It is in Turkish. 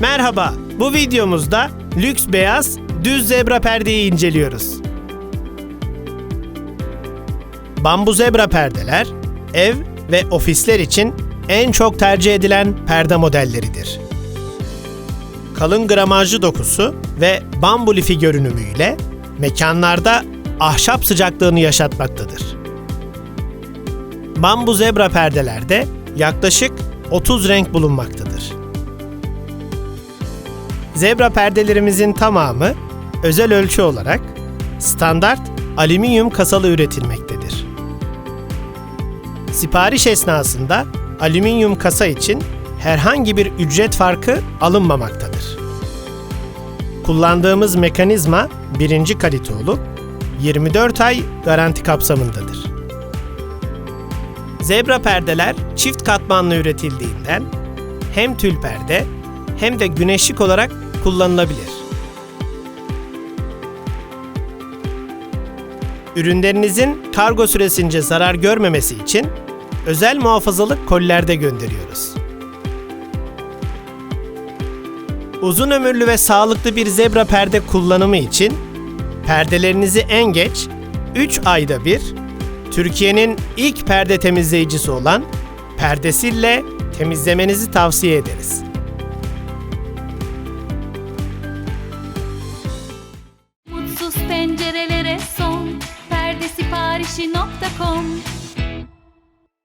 Merhaba, bu videomuzda lüks beyaz düz zebra perdeyi inceliyoruz. Bambu zebra perdeler, ev ve ofisler için en çok tercih edilen perde modelleridir. Kalın gramajlı dokusu ve bambu lifi görünümüyle mekanlarda ahşap sıcaklığını yaşatmaktadır. Bambu zebra perdelerde yaklaşık 30 renk bulunmaktadır. Zebra perdelerimizin tamamı özel ölçü olarak standart alüminyum kasalı üretilmektedir. Sipariş esnasında alüminyum kasa için herhangi bir ücret farkı alınmamaktadır. Kullandığımız mekanizma birinci kalite olup 24 ay garanti kapsamındadır. Zebra perdeler çift katmanlı üretildiğinden hem tül perde hem de güneşlik olarak kullanılabilir. Ürünlerinizin kargo süresince zarar görmemesi için özel muhafazalık kollerde gönderiyoruz. Uzun ömürlü ve sağlıklı bir zebra perde kullanımı için perdelerinizi en geç 3 ayda bir Türkiye'nin ilk perde temizleyicisi olan Perdesille temizlemenizi tavsiye ederiz. Mutsuz pencerelere son. Perdesiparişi.com